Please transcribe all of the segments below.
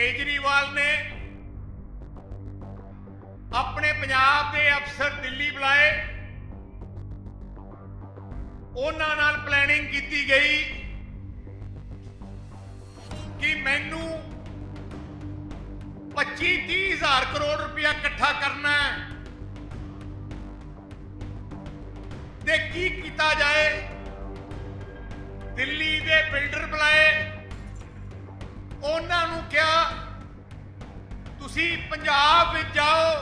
ਕੇਜਰੀਵਾਲ ਨੇ ਆਪਣੇ ਪੰਜਾਬ ਦੇ ਅਫਸਰ ਦਿੱਲੀ ਬੁਲਾਏ। ਉਹਨਾਂ ਨਾਲ ਪਲੈਨਿੰਗ ਕੀਤੀ ਗਈ ਕਿ ਮੈਨੂੰ 25 30 ਹਜ਼ਾਰ ਕਰੋੜ ਰੁਪਇਆ ਇਕੱਠਾ ਕਰਨਾ ਹੈ ਤੇ ਕੀ ਕੀਤਾ ਜਾਏ। ਦਿੱਲੀ ਦੇ ਬਿਲਡਰ ਬੁਲਾਏ। ਉਹਨਾਂ ਨੂੰ ਕਿਹਾ, ਤੁਸੀਂ ਪੰਜਾਬ ਵਿੱਚ ਜਾਓ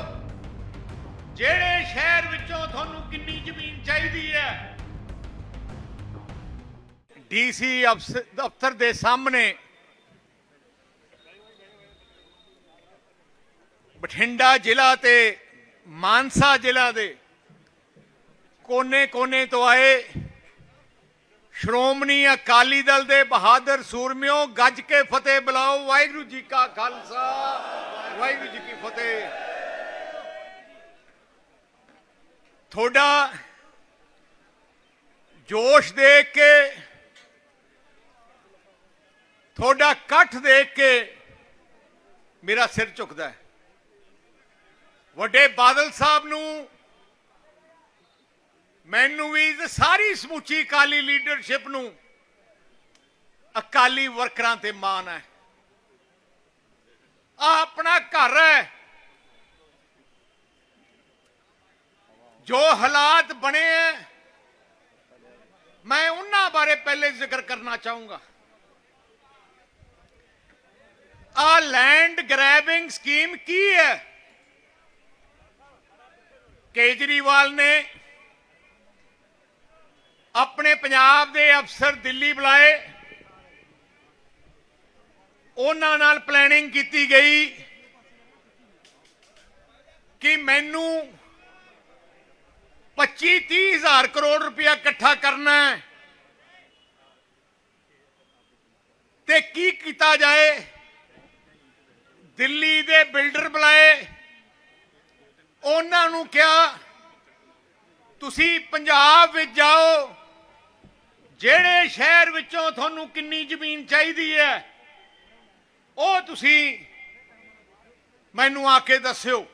ਜਿਹੜੇ ਸ਼ਹਿਰ ਵਿੱਚੋਂ ਤੁਹਾਨੂੰ ਕਿੰਨੀ ਜ਼ਮੀਨ ਚਾਹੀਦੀ ਹੈ? ਡੀਸੀ ਦਫ਼ਤਰ ਦੇ ਸਾਹਮਣੇ ਬਠਿੰਡਾ ਜ਼ਿਲ੍ਹਾ ਤੇ ਮਾਨਸਾ ਜ਼ਿਲ੍ਹਾ ਦੇ ਕੋਨੇ-ਕੋਨੇ ਤੋਂ ਆਏ ਸ਼੍ਰੋਮਣੀ ਅਕਾਲੀ ਦਲ ਦੇ ਬਹਾਦਰ ਸੂਰਮਿਓ, ਗੱਜ ਕੇ ਫਤਿਹ ਬੁਲਾਓ। ਵਾਹਿਗੁਰੂ ਜੀ ਕਾ ਖਾਲਸਾ। ਵਾਹਿਗੁਰੂ ਜੀ ਕੀ ਫਤਿਹ। ਤੁਹਾਡਾ ਜੋਸ਼ ਦੇਖ ਕੇ, ਤੁਹਾਡਾ ਇਕੱਠ ਦੇਖ ਕੇ ਮੇਰਾ ਸਿਰ ਝੁਕਦਾ ਹੈ। ਵੱਡੇ ਬਾਦਲ ਸਾਹਿਬ ਨੂੰ ਮੈਨੂੰ ਵੀ ਤੇ ਸਾਰੀ ਸਮੁੱਚੀ ਅਕਾਲੀ ਲੀਡਰਸ਼ਿਪ ਨੂੰ ਅਕਾਲੀ ਵਰਕਰਾਂ ਤੇ ਮਾਣ ਹੈ। ਆ ਆਪਣਾ ਘਰ ਹੈ। ਜੋ ਹਾਲਾਤ ਬਣੇ ਹੈ, ਮੈਂ ਉਹਨਾਂ ਬਾਰੇ ਪਹਿਲੇ ਜ਼ਿਕਰ ਕਰਨਾ ਚਾਹੂੰਗਾ। ਆ ਲੈਂਡ ਗ੍ਰੈਬਿੰਗ ਸਕੀਮ ਕੀ ਹੈ? ਕੇਜਰੀਵਾਲ ਨੇ ਆਪਣੇ ਪੰਜਾਬ ਦੇ ਅਫਸਰ ਦਿੱਲੀ ਬੁਲਾਏ। ਉਹਨਾਂ ਨਾਲ ਪਲੈਨਿੰਗ ਕੀਤੀ ਗਈ ਕਿ ਮੈਨੂੰ 25 30 ਹਜ਼ਾਰ ਕਰੋੜ ਰੁਪਇਆ ਇਕੱਠਾ ਕਰਨਾ ਹੈ ਤੇ ਕੀ ਕੀਤਾ ਜਾਏ? ਦਿੱਲੀ ਦੇ ਬਿਲਡਰ ਬੁਲਾਏ। ਉਹਨਾਂ ਨੂੰ ਕਿਹਾ, ਤੁਸੀਂ ਪੰਜਾਬ ਵਿੱਚ ਜਾਓ ਜਿਹੜੇ ਸ਼ਹਿਰ ਵਿੱਚੋਂ ਤੁਹਾਨੂੰ ਕਿੰਨੀ ਜ਼ਮੀਨ ਚਾਹੀਦੀ ਹੈ, ਉਹ ਤੁਸੀਂ ਮੈਨੂੰ ਆ ਕੇ ਦੱਸਿਓ।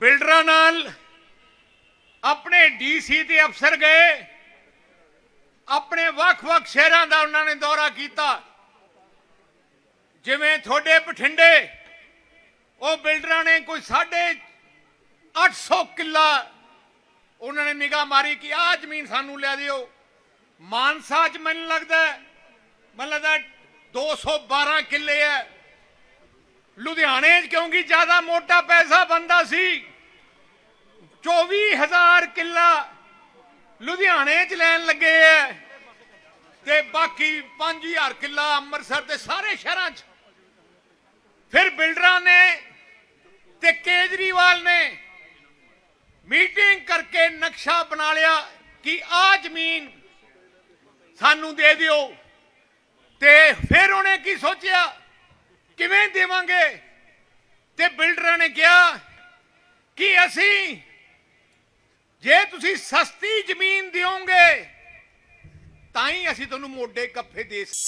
ਬਿਲਡਰਾਂ ਨਾਲ ਆਪਣੇ ਡੀਸੀ ਤੇ ਅਫਸਰ ਗਏ, ਆਪਣੇ ਵੱਖ-ਵੱਖ ਸ਼ਹਿਰਾਂ ਦਾ ਉਹਨਾਂ ਨੇ ਦੌਰਾ ਕੀਤਾ। ਜਿਵੇਂ ਤੁਹਾਡੇ ਬਠਿੰਡੇ, ਉਹ ਬਿਲਡਰਾਂ ਨੇ ਕੋਈ ਸਾਢੇ 800 ਕਿੱਲਾ ਉਹਨਾਂ ਨੇ ਨਿਗਾਹ ਮਾਰੀ ਕਿ ਆਹ ਜ਼ਮੀਨ ਸਾਨੂੰ ਲੈ ਦਿਓ। ਮਾਨਸਾ ਚ ਮੈਨੂੰ ਲੱਗਦਾ ਮੈਨੂੰ ਲੱਗਦਾ 212 ਕਿੱਲੇ ਹੈ। ਲੁਧਿਆਣੇ ਚ ਕਿਉਂਕਿ ਜ਼ਿਆਦਾ ਮੋਟਾ ਪੈਸਾ ਬੰਦਾ ਸੀ। 24000 ਕਿੱਲਾ ਲੁਧਿਆਣੇ ਚ ਲੈਣ ਲੱਗੇ ਐ ਤੇ ਬਾਕੀ 5000 ਕਿੱਲਾ ਅੰਮ੍ਰਿਤਸਰ ਤੇ ਸਾਰੇ ਸ਼ਹਿਰਾਂ ਚ। ਫਿਰ ਬਿਲਡਰਾਂ ਨੇ ਤੇ ਕੇਜਰੀਵਾਲ ਨੇ ਮੀਟਿੰਗ ਕਰਕੇ ਨਕਸ਼ਾ ਬਣਾ ਲਿਆ ਕਿ ਆ ਜ਼ਮੀਨ ਸਾਨੂੰ ਦੇ ਦਿਓ। ਤੇ ਫਿਰ ਉਹਨੇ ਕੀ ਸੋਚਿਆ? ਕਿਵੇਂ ਦੇਵਾਂਗੇ? ਤੇ ਬਿਲਡਰਾਂ ਨੇ ਕਿਹਾ ਕਿ ਅਸੀਂ ਜੇ ਤੁਸੀਂ ਸਸਤੀ ਜ਼ਮੀਨ ਦਿਓਗੇ, ਤਾਂ ਹੀ ਅਸੀਂ ਤੁਹਾਨੂੰ ਮੋਢੇ ਕੱਫੇ ਦੇ ਸ-